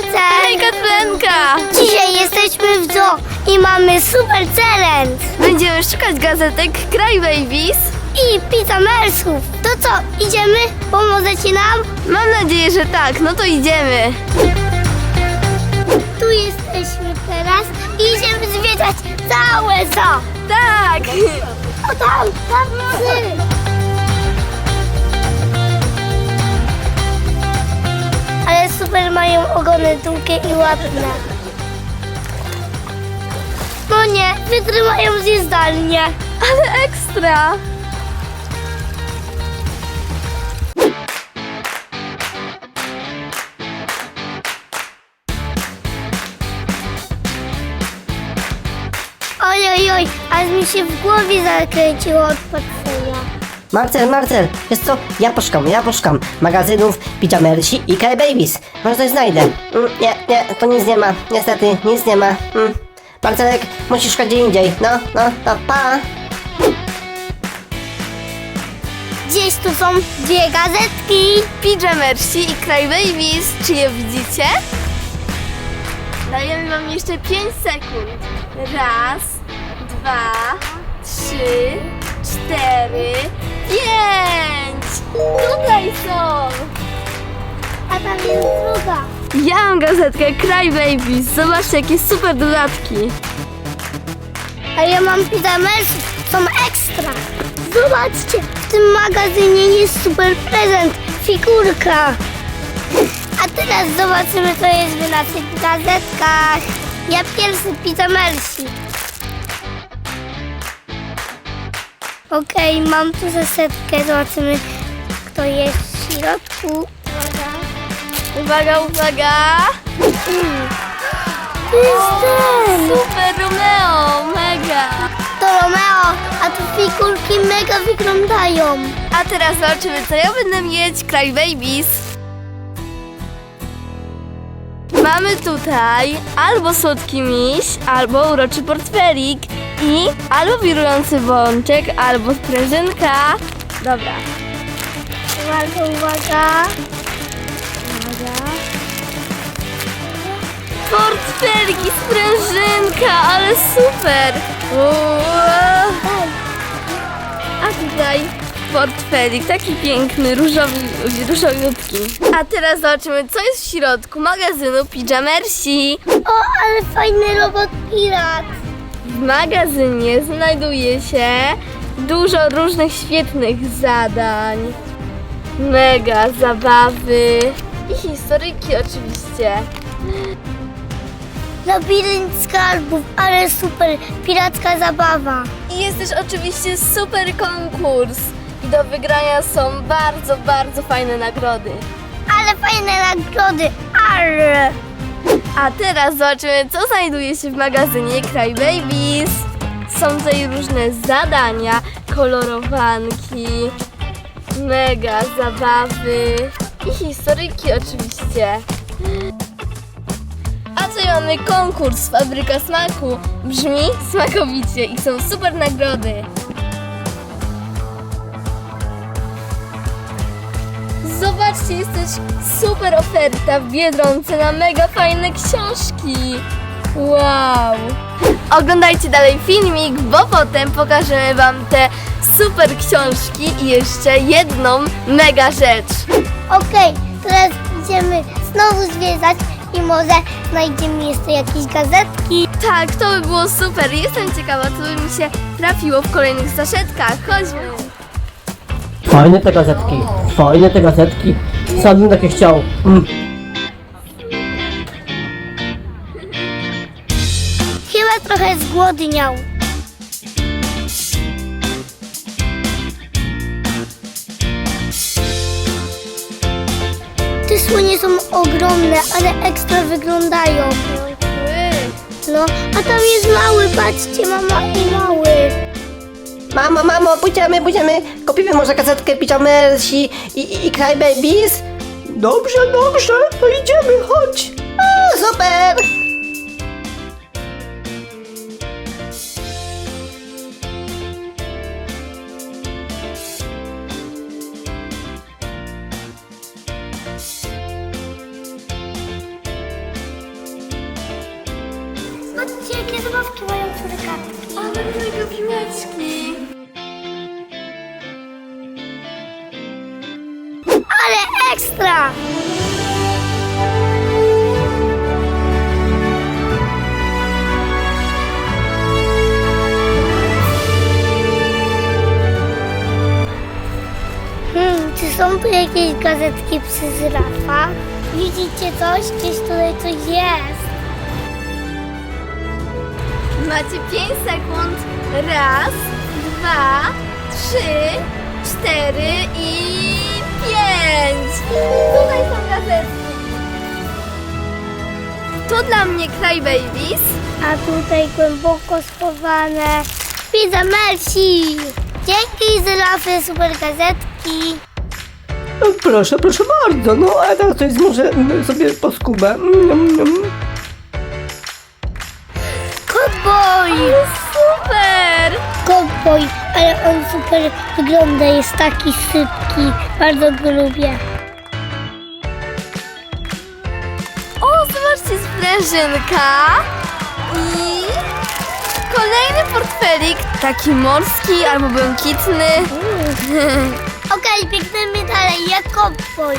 Marcel! Hej, Katlenka! Dzisiaj jesteśmy w zoo i mamy super challenge! Będziemy szukać gazetek Cry Babies. I pizza mersów. To co, idziemy? Pomożecie nam? Mam nadzieję, że tak. No to idziemy. Tu jesteśmy teraz i idziemy zwiedzać całe zoo. Tak! O tam, tam psy. Super mają ogony długie i ładne. No nie, wytrzymają zjezdalnie. Ale ekstra! Oj, oj, oj, aż mi się w głowie zakręciło od patrzenia. Marcel, Marcel, wiesz co? Ja poszukam, ja poszukam magazynów Pijamersi i Kai Babies. Może coś znajdę. Mm, nie, nie, to nic nie ma. Niestety, nic nie ma. Mm. Marcelek, musisz szukać gdzie indziej. No, no, to pa. Gdzieś tu są dwie gazetki. Pijamersi i Cry Babies. Czy je widzicie? Dajemy wam jeszcze 5 sekund. Raz, dwa, trzy, cztery, pięć! Tutaj są! A tam jest druga. Ja mam gazetkę Cry Babies. Zobaczcie, jakie super dodatki. A ja mam pizamersów, są ekstra. Zobaczcie, w tym magazynie jest super prezent, figurka. A teraz zobaczymy, co jest w naszych gazetkach. Ja pierwszy pizamersi. Okej, mam tu zasetkę, zobaczymy, kto jest w środku. Uwaga, uwaga! To jest ten! Super Romeo, mega! To Romeo, a tu figurki mega wyglądają. A teraz zobaczymy, co ja będę mieć Cry Babies. Mamy tutaj albo słodki miś, albo uroczy portfelik i albo wirujący bączek, albo sprężynka. Dobra. Uwaga, uwaga. Uwaga. Portfelik i sprężynka, ale super! A tutaj portfelik, taki piękny, różowy, różowiutki. A teraz zobaczymy, co jest w środku magazynu Pijamersi. O, ale fajny robot pirat. W magazynie znajduje się dużo różnych świetnych zadań. Mega zabawy i historyjki oczywiście. Labirynt skarbów, ale super, piracka zabawa. I jest też oczywiście super konkurs. I do wygrania są bardzo, bardzo fajne nagrody. Ale fajne nagrody, arr. A teraz zobaczymy, co znajduje się w magazynie Cry Babies. Są tutaj różne zadania, kolorowanki, mega zabawy i historyjki oczywiście. A tutaj mamy konkurs Fabryka Smaku. Brzmi smakowicie i są super nagrody. Zobaczcie, jest też super oferta w Biedronce na mega fajne książki. Wow! Oglądajcie dalej filmik, bo potem pokażemy Wam te super książki i jeszcze jedną mega rzecz. Okej, teraz idziemy znowu zwiedzać i może znajdziemy jeszcze jakieś gazetki. Tak, to by było super. Jestem ciekawa, co by mi się trafiło w kolejnych zaszetkach. Chodźmy. Fajne te gazetki, fajne te gazetki. Sam bym takie chciał. Mm. Chyba trochę zgłodniał. Te słonie są ogromne, ale ekstra wyglądają. No, a tam jest mały, patrzcie, mama i mały. Mamo, mamo, pójdziemy, pójdziemy. Kupimy może gazetkę Pijamersi i, i, i Cry Babies? Dobrze, dobrze, to idziemy, chodź. A, super. Patrzcie, jakie zabawki mają córkatki. Ale mega piłeczki. Ale ekstra! Hmm, czy są tu jakieś gazetki przy zyrafach? Widzicie coś? Gdzieś tutaj coś jest. Macie 5 sekund. Raz, dwa, trzy, cztery i pięć. Tutaj są gazetki. To dla mnie Cry Babies. A tutaj głęboko schowane pizza Melsi. Dzięki zyrafy, super gazetki. No, Proszę, proszę bardzo, no a teraz coś może mm, sobie poskubę. Mm, mm. Cowboy! Super! Cowboy, ale on super wygląda, jest taki szybki. Bardzo go lubię. O, zobaczcie, sprężynka i kolejny portfelik, taki morski albo błękitny. Okej, biegniemy dalej, jak cowboy.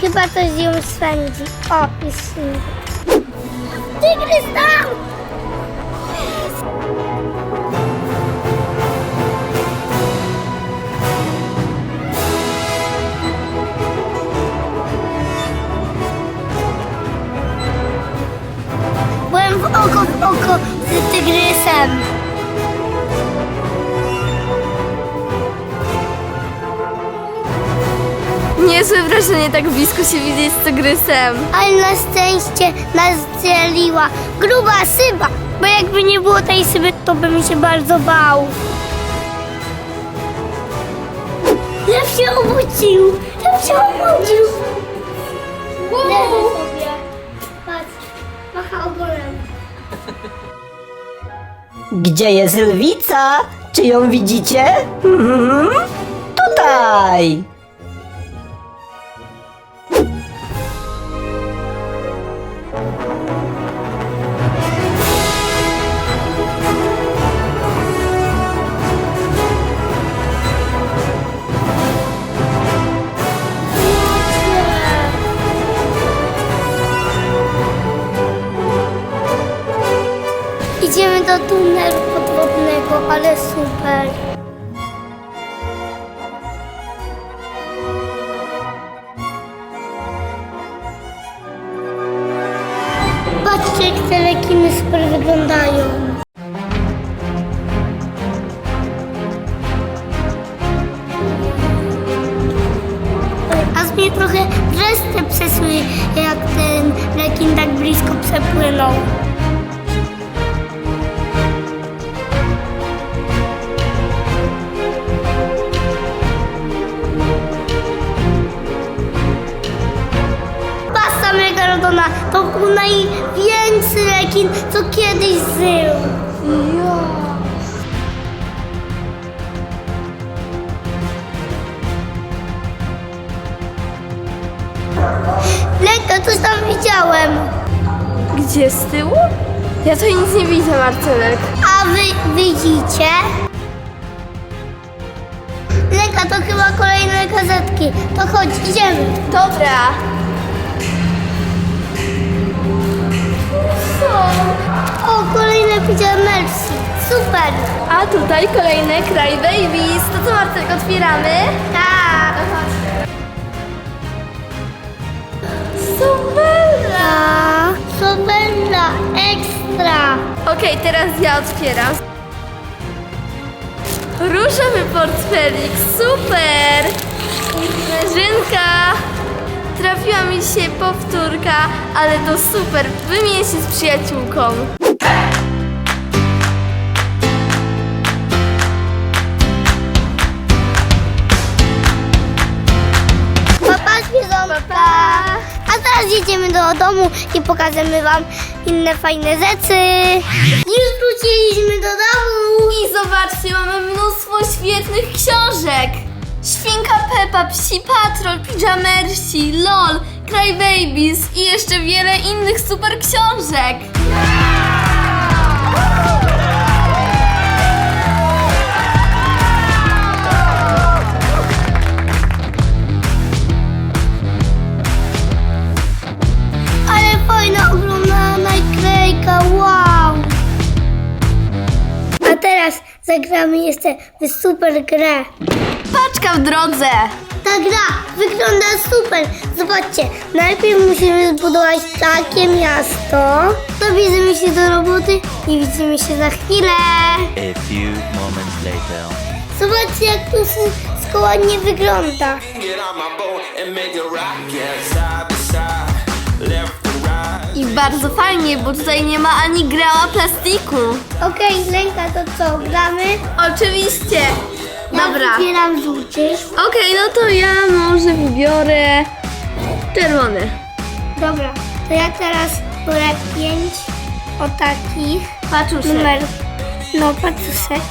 Chyba coś ją swędzi. O, jest. Tygrys tam! Byłem w oko w oko z tygrysem. Niezłe wrażenie tak blisko się widzieć z tygrysem. Ale na szczęście nas dzieliła gruba syba, bo jakby nie było tej syby, to bym się bardzo bał. Lew się obudził! Lew się obudził! Leży sobie. Patrz, macha ogonem. Gdzie jest lwica? Czy ją widzicie? Mhm. Tutaj! Ale super. Patrzcie, jak te rekiny super wyglądają. Aż mnie trochę dreszcze przesły, jak ten rekin tak blisko przepłynął. To był największy rekin, co kiedyś żył. Lekko, coś tam widziałem. Gdzie z tyłu? Ja to nic nie widzę, Marcelek. A wy widzicie? Leka, to chyba kolejne gazetki. To chodź, idziemy. Dobra. O, kolejne pijamersi. Super. A tutaj kolejne Cry Babies. To co, Marcelek, otwieramy? Tak. Super! A, Sobella, ekstra. Okej, teraz ja otwieram. Różowy portfelik, super! Sprężynka! Trafiła mi się powtórka, ale to super. Wymienię się z przyjaciółką. Do domu i pokażemy wam inne fajne rzeczy. Już wróciliśmy do domu. I zobaczcie, mamy mnóstwo świetnych książek. Świnka Peppa, Psi Patrol, Pijamersi, LOL, Crybabies i jeszcze wiele innych super książek. Zagramy jeszcze w super grę. Paczka w drodze. Ta gra wygląda super. Zobaczcie, najpierw musimy zbudować takie miasto. To bierzemy się do roboty i widzimy się za chwilę. A few moments later. Zobaczcie, jak to wszystko ładnie wygląda. Get on my boat and make it rock, yeah, side bardzo fajnie, bo tutaj nie ma ani grała plastiku. Okej, Lenka, to co, gramy? Oczywiście. Ja Dobra. wybieram żółty. Okej, no to ja może wybiorę czerwony. Dobra, to ja teraz biorę pięć o takich. Paczuszek. Numer, no patusek.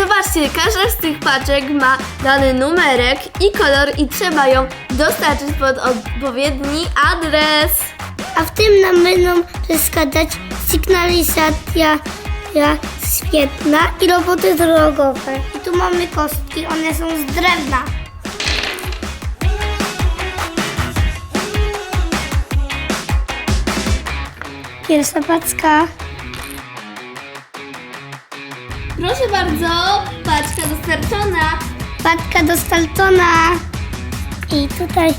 Zobaczcie, każda z tych paczek ma dany numerek i kolor i trzeba ją dostarczyć pod odpowiedni adres. A w tym nam będą przeszkadzać sygnalizacja ja, świetna i roboty drogowe. I tu mamy kostki, one są z drewna. Pierwsza paczka. Proszę bardzo, paczka dostarczona. Paczka dostarczona. I tutaj.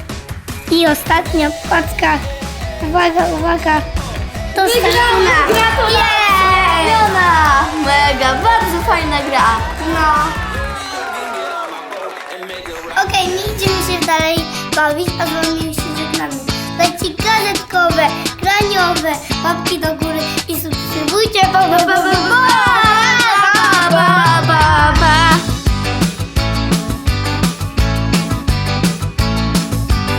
I ostatnia paczka. Uwaga, uwaga. Dostarczona. Gratulacje! Zrobiona! Mega, bardzo fajna gra. No. Okej, nie idziemy się dalej bawić, a z wami się żegnamy. Leci gazetkowe, graniowe, łapki do